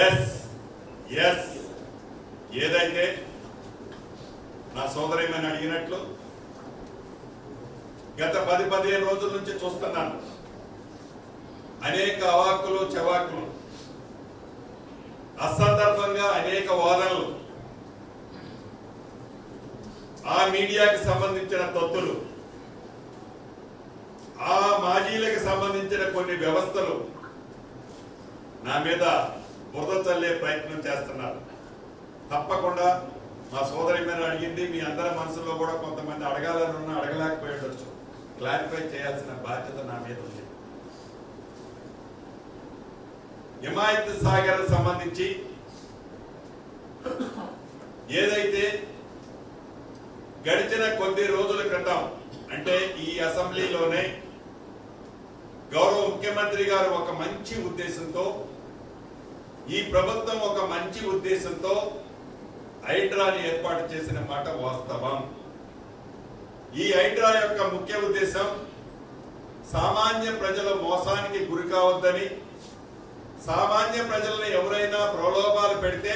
Yes yes ఏదైతే నా సోదరమైన అడిగినట్లు గత పది పదిహేను రోజుల నుంచి చూస్తున్నాను. అనేక అవాక్కులు చవాకులు అసందర్భంగా అనేక వాదనలు ఆ మీడియాకి సంబంధించిన తత్తులు ఆ మాజీలకు సంబంధించిన కొన్ని వ్యవస్థలు నా మీద బురద చల్లే ప్రయత్నం చేస్తున్నారు. తప్పకుండా మా సోదరి మీద అడిగింది మీ అందరి మనసులో కూడా కొంతమంది అడగాలని ఉన్నా అడగలేకపోయి ఉండొచ్చు. క్లారిఫై చేయాల్సిన బాధ్యత నా మీద ఉంది. హిమాయత్ సాగర్ సంబంధించి ఏదైతే గడిచిన కొద్ది రోజుల క్రితం అంటే ఈ అసెంబ్లీలోనే గౌరవ ముఖ్యమంత్రి గారు ఒక మంచి ఉద్దేశంతో ఈ ప్రభుత్వం ఒక మంచి ఉద్దేశంతో హైడ్రాని ఏర్పాటు చేసిన మాట వాస్తవం. ఈ హైడ్రా యొక్క ముఖ్య ఉద్దేశం సామాన్య ప్రజల మోసానికి గురి కావద్దని సామాన్య ప్రజలను ఎవరైనా ప్రలోభాలు పెడితే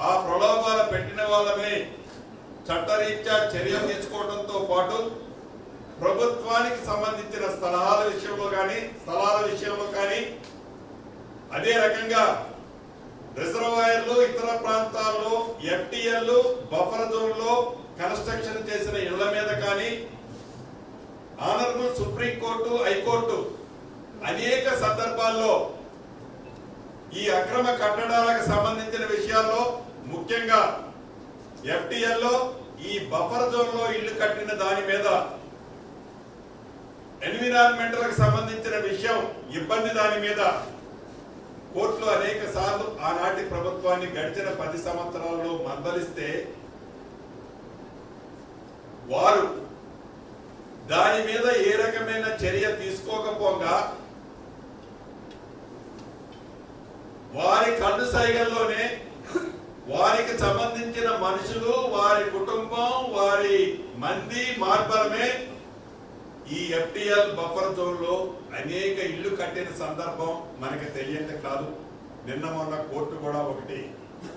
ఆ ప్రలోభాలు పెట్టిన వాళ్ళమే చట్టరీత్యా చర్యలు తీసుకోవడంతో పాటు ప్రభుత్వానికి సంబంధించిన స్థలాల విషయంలో కానీ స్థలాల విషయంలో కానీ అదే రకంగా రిజర్వాయర్లు ఇతర ప్రాంతాల్లో ఎఫ్టిఎల్ బఫర్ జోన్లో కన్స్ట్రక్షన్ చేసిన ఇళ్ళ మీద కానీ ఆనరబుల్ సుప్రీంకోర్టు హైకోర్టు అనేక సందర్భాల్లో ఈ అక్రమ కట్టడాలకు సంబంధించిన విషయాల్లో ముఖ్యంగా ఎఫ్టిఎల్లో ఈ బఫర్ జోన్లో ఇల్లు కట్టిన దాని మీద ఎన్విరాన్మెంటల్ సంబంధించిన విషయం ఇబ్బంది దాని మీద కోర్టులో అనేక సార్లు ఆనాటి ప్రభుత్వాన్ని గడిచిన పది సంవత్సరాల్లో మందలిస్తే వారు దాని మీద ఏ రకమైన చర్య తీసుకోకపోగా వారి కళ్ళు సైగల్లోనే వారికి సంబంధించిన మనుషులు వారి కుటుంబం వారి మంది మార్బలమే ఈ ఎఫ్టిఎల్ బఫర్ జోన్లో అనేక ఇల్లు కట్టిన సందర్భం మనకి తెలియదు కాదు. నిన్న మొన్న కోర్టు కూడా ఒకటి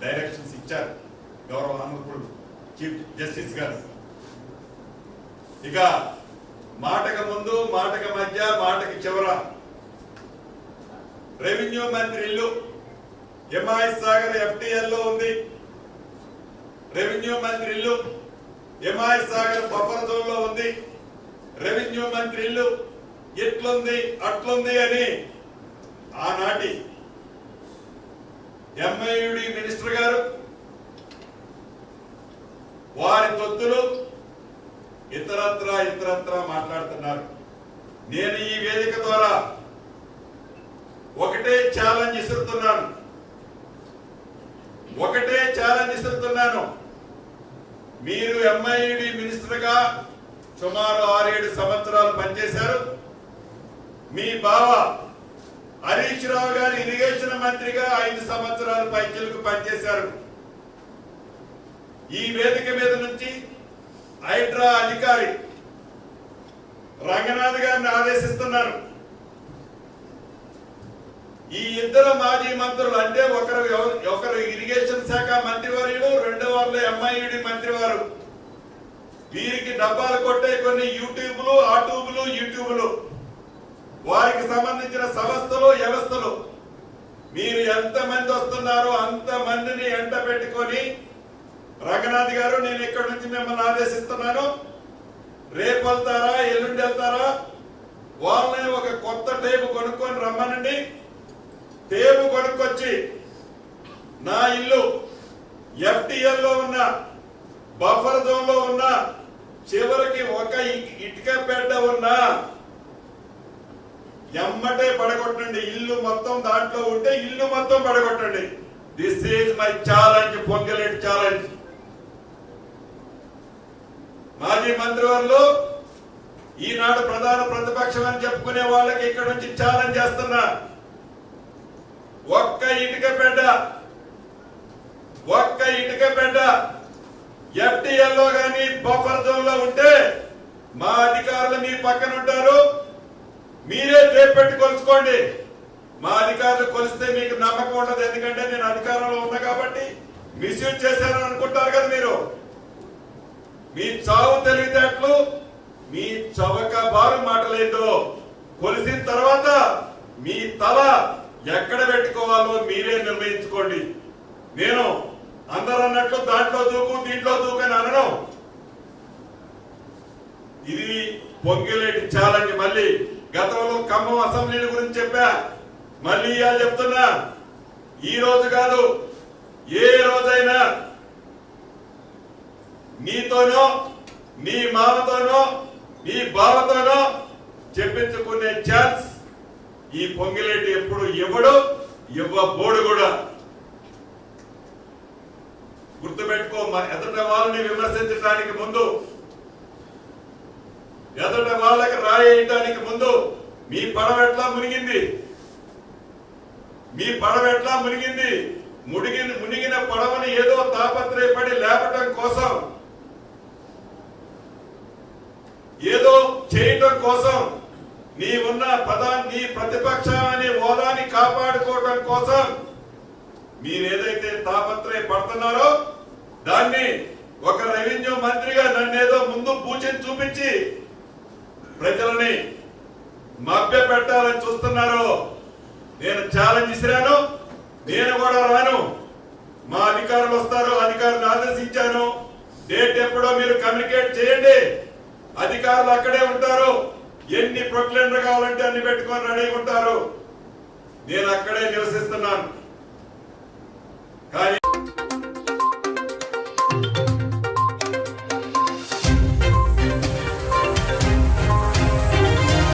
డైరెక్షన్స్ ఇచ్చారు. గౌరవ ఆనరబుల్ చీఫ్ జస్టిస్ గారు. ఇక మాటక ముందు మాటక మధ్య మాటకి చివర రెవెన్యూ మంత్రి ఇల్లు. ఎంఐ సాగర్ ఎఫ్టిఎల్లో ఉంది. రెవెన్యూ మంత్రి ఇల్లు. ఎంఐ సాగర్ బఫర్ జోన్లో ఉంది. రెవెన్యూ మంత్రి ఇల్లు ఎట్లుంది అట్లుంది అని ఆనాటి ఎంఐయుడి మినిస్టర్ గారు వారి తొత్తులు ఇతరత్ర ఇతరత్ర మాట్లాడుతున్నారు. నేను ఈ వేదిక ద్వారా ఒకటే ఛాలెంజ్ ఇస్తున్నాను ఒకటే ఛాలెంజ్ ఇస్తున్నాను మీరు ఎంఐడి మినిస్టర్గా సుమారు ఆరేడు సంవత్సరాలు పనిచేశారు. మీ బావ హరీష్ రావు గారు ఇరిగేషన్ మంత్రిగా ఐదు సంవత్సరాలు పైచలకు పనిచేశారు. ఈ వేదిక మీద నుంచి హైడ్రా అధికారి రంగనాథ్ గారిని ఆదేశిస్తున్నారు. ఈ ఇద్దరు మాజీ మంత్రులు అంటే ఒకరు ఒకరు ఇరిగేషన్ శాఖ మంత్రివర్యుడు రెండో వాళ్ళు ఎంఐడి మంత్రివారు. వీరికి డబ్బాలు కొట్టే కొన్ని యూట్యూబ్లు ఆ యూట్యూబ్లు వారికి సంబంధించిన సంస్థలు వ్యవస్థలు. మీరు ఎంత మంది వస్తున్నారో అంత మందిని ఎంట పెట్టుకొని రంగనాథ్ గారు నేను ఇక్కడ నుంచి మిమ్మల్ని ఆదేశిస్తున్నాను. రేపు వెళ్తారా ఎల్లుండి వెళ్తారా? వాళ్ళని ఒక కొత్త టేపు కొనుక్కొని రమ్మనండి. టేపు కొనుక్కొచ్చి నా ఇల్లు ఎఫ్టిఎల్లో ఉన్న బఫర్ జోన్లో ఉన్న చివరికి ఒక ఇటుక పెట్ట ఉన్న ఎమ్మటే పడగొట్టండి. ఇల్లు మొత్తం దాంట్లో ఉంటే ఇల్లు మొత్తం పడగొట్టండి. This is my challenge Ponguleti challenge మాజీ మంత్రివర్లు ఈనాడు ప్రధాన ప్రతిపక్షం అని చెప్పుకునే వాళ్ళకి ఇక్కడ నుంచి ఛాలెంజ్ చేస్తున్నా. ఒక్క ఇటుక బిడ్డ ఒక్క ఇటుక బిడ్డ ఎఫ్టిఎల్లో కానీ బఫర్ జోన్లో ఉంటే మా అధికారులు మీ పక్కన ఉంటారు. మీరే టేప్ కొలుచుకోండి. మా అధికారులు కొలిస్తే మీకు నమ్మకం ఉండదు. ఎందుకంటే నేను అధికారంలో ఉన్నా కాబట్టి మిస్యూజ్ చేశారని అనుకుంటారు కదా మీరు. మీ చావు తెలివితేటలు మీ చవక బారు మాటలేదో కొలిసిన తర్వాత మీ తల ఎక్కడ పెట్టుకోవాలో మీరే నిర్ణయించుకోండి. నేను అందరు అన్నట్లు దాంట్లో దూకు దీంట్లో దూకు అని అనడం. ఇది పొంగిలేటి ఛాలెంజ్ మళ్ళీ గతంలో ఖమ్మం అసెంబ్లీల గురించి చెప్పా. మళ్ళీ ఇవాళ చెప్తున్నా. ఈ రోజు కాదు ఏ రోజైనా నీతోనో నీ మామతోనో నీ బావతోనో చెప్పించుకునే ఛాన్స్ ఈ పొంగిలేటి ఎప్పుడు ఇవ్వడు ఇవ్వబోడు కూడా. గుర్తుపెట్టుకో మా ఎదుట వాళ్ళని విమర్శించడానికి ముందు ఎదుట వాళ్ళకి రాయడానికి ముందు మీ పడవ ఎట్లా మునిగింది? మీ పడవ ఎట్లా మునిగింది? మునిగిన మునిగిన పడవని ఏదో తాపత్రయపడి లేపటం కోసం ఏదో చేయటం కోసం నీ ఉన్న పదా నీ ప్రతిపక్ష అనే హోదాని కాపాడుకోవటం కోసం మీరేదైతే తాపత్రయ పడుతున్నారో దాన్ని ఒక రెవెన్యూ మంత్రిగా నన్నేదో ముందు పూచని చూపించి ప్రజలని మభ్య పెట్టాలని చూస్తున్నారు నేను ఛాలెంజ్ ఇసిరాను నేను కూడా రాను. మా అధికారులు వస్తారు అధికారులు ఆదేశించాను. డేట్ ఎప్పుడో మీరు కమ్యూనికేట్ చేయండి. అధికారులు అక్కడే ఉంటారు. ఎన్ని ప్రొక్లెండర్ కావాలంటే అన్ని పెట్టుకొని రెడీ ఉంటారు. నేను అక్కడే నివసిస్తున్నాను. కానీ